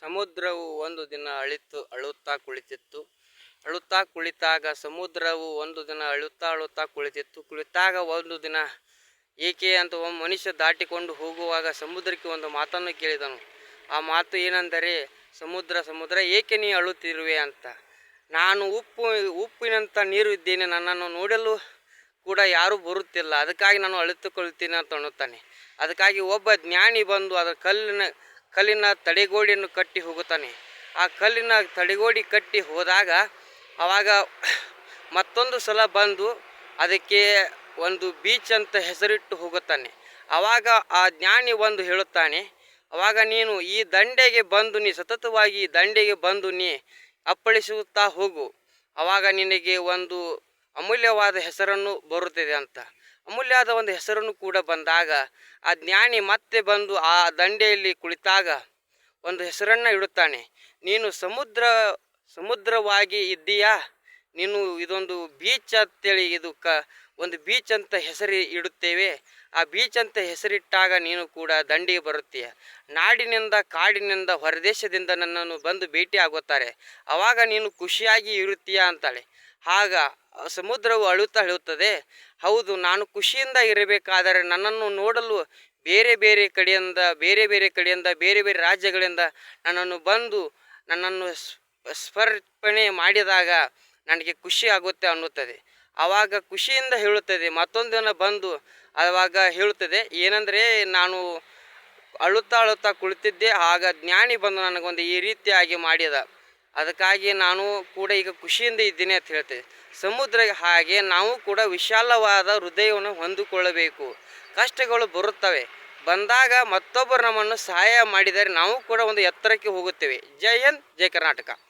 ಸಮುದ್ರವು ಒಂದು ದಿನ ಅಳಿತು, ಅಳುತ್ತಾ ಕುಳಿತಿತ್ತು. ಅಳುತ್ತಾ ಕುಳಿತಾಗ ಸಮುದ್ರವು ಒಂದು ದಿನ ಅಳುತ್ತಾ ಅಳುತ್ತಾ ಕುಳಿತಿತ್ತು. ಕುಳಿತಾಗ ಒಂದು ದಿನ ಏಕೆ ಅಂತ ಒಬ್ಬ ಮನುಷ್ಯ ದಾಟಿಕೊಂಡು ಹೋಗುವಾಗ ಸಮುದ್ರಕ್ಕೆ ಒಂದು ಮಾತನ್ನು ಕೇಳಿದನು. ಆ ಮಾತು ಏನೆಂದರೆ, ಸಮುದ್ರ ಸಮುದ್ರ, ಏಕೆ ನೀ ಅಳುತ್ತಿರುವೆ ಅಂತ. ನಾನು ಉಪ್ಪು ಉಪ್ಪಿನಂಥ ನೀರು ಇದ್ದೇನೆ, ನನ್ನನ್ನು ನೋಡಲು ಕೂಡ ಯಾರೂ ಬರುತ್ತಿಲ್ಲ. ಅದಕ್ಕಾಗಿ ನಾನು ಅಳುತ್ತುಕೊಳ್ಳುತ್ತೇನೆ ಅಂತ ಅನ್ನುತ್ತಾನೆ. ಅದಕ್ಕಾಗಿ ಒಬ್ಬ ಜ್ಞಾನಿ ಬಂದು ಅದರ ಕಲ್ಲಿನ ಕಲ್ಲಿನ ತಡೆಗೋಡಿಯನ್ನು ಕಟ್ಟಿ ಹೋಗುತ್ತಾನೆ. ಆ ಕಲ್ಲಿನ ತಡೆಗೋಡಿ ಕಟ್ಟಿ ಹೋದಾಗ ಆವಾಗ ಮತ್ತೊಂದು ಸಲ ಬಂದು ಅದಕ್ಕೆ ಒಂದು ಬೀಚ್ ಅಂತ ಹೆಸರಿಟ್ಟು ಹೋಗುತ್ತಾನೆ. ಆವಾಗ ಆ ಜ್ಞಾನಿ ಒಂದು ಹೇಳುತ್ತಾನೆ ಆವಾಗ ನೀನು ಈ ದಂಡೆಗೆ ಬಂದು ನೀ, ಸತತವಾಗಿ ಈ ದಂಡೆಗೆ ಬಂದು ನೀ ಅಪ್ಪಳಿಸುತ್ತಾ ಹೋಗು. ಆವಾಗ ನಿನಗೆ ಒಂದು ಅಮೂಲ್ಯವಾದ ಹೆಸರನ್ನು ಬರುತ್ತದೆ ಅಂತ. ಅಮೂಲ್ಯವಾದ ಒಂದು ಹೆಸರನ್ನು ಕೂಡ ಬಂದಾಗ, ಆ ಜ್ಞಾನಿ ಮತ್ತೆ ಬಂದು ಆ ದಂಡೆಯಲ್ಲಿ ಕುಳಿತಾಗ ಒಂದು ಹೆಸರನ್ನು ಇಡುತ್ತಾನೆ. ನೀನು ಸಮುದ್ರ, ಸಮುದ್ರವಾಗಿ ಇದ್ದೀಯಾ? ನೀನು ಇದೊಂದು ಬೀಚ್ ಅಂತೇಳಿ ಇದು ಒಂದು ಬೀಚ್ ಅಂತ ಹೆಸರಿ ಇಡುತ್ತೇವೆ. ಆ ಬೀಚ್ ಅಂತ ಹೆಸರಿಟ್ಟಾಗ ನೀನು ಕೂಡ ದಂಡಿಗೆ ಬರುತ್ತೀಯ. ನಾಡಿನಿಂದ, ಕಾಡಿನಿಂದ, ಹೊರದೇಶದಿಂದ ನನ್ನನ್ನು ಬಂದು ಭೇಟಿ ಆಗುತ್ತಾರೆ ಆವಾಗ ನೀನು ಖುಷಿಯಾಗಿ ಇರುತ್ತೀಯ? ಅಂತಾಳೆ. ಆಗ ಸಮುದ್ರವು ಅಳುತ್ತಾ ಹೇಳುತ್ತದೆ ಹೌದು, ನಾನು ಖುಷಿಯಿಂದ ಇರಬೇಕಾದರೆ ನನ್ನನ್ನು ನೋಡಲು ಬೇರೆ ಬೇರೆ ಕಡೆಯಿಂದ, ಬೇರೆ ಬೇರೆ ಕಡೆಯಿಂದ, ಬೇರೆ ಬೇರೆ ರಾಜ್ಯಗಳಿಂದ ನನ್ನನ್ನು ಬಂದು ನನ್ನನ್ನು ಸ್ಪ- ಸ್ಪರ್ಪಣೆ ಮಾಡಿದಾಗ ನನಗೆ ಖುಷಿ ಆಗುತ್ತೆ ಅನ್ನುತ್ತದೆ. ಆವಾಗ ಖುಷಿಯಿಂದ ಹೇಳುತ್ತದೆ, ಮತ್ತೊಂದು ಬಂದು ಆವಾಗ ಹೇಳುತ್ತದೆ, ಏನಂದರೆ ನಾನು ಅಳುತ್ತಾ ಅಳುತ್ತಾ ಕುಳಿತಿದ್ದೆ, ಆಗ ಜ್ಞಾನಿ ಬಂದು ನನಗೊಂದು ಈ ರೀತಿಯಾಗಿ ಮಾಡಿದ. ಅದಕ್ಕಾಗಿ ನಾನು ಕೂಡ ಈಗ ಖುಷಿಯಿಂದ ಇದ್ದೀನಿ ಅಂತ ಹೇಳ್ತೇವೆ ಸಮುದ್ರ ಹಾಗೆ ನಾವು ಕೂಡ ವಿಶಾಲವಾದ ಹೃದಯವನ್ನು ಹೊಂದಿಕೊಳ್ಳಬೇಕು. ಕಷ್ಟಗಳು ಬರುತ್ತವೆ. ಬಂದಾಗ ಮತ್ತೊಬ್ಬರು ನಮ್ಮನ್ನು ಸಹಾಯ ಮಾಡಿದರೆ ನಾವು ಕೂಡ ಒಂದು ಎತ್ತರಕ್ಕೆ ಹೋಗುತ್ತೇವೆ. ಜೈ ಹಿಂದ್, ಜೈ ಕರ್ನಾಟಕ.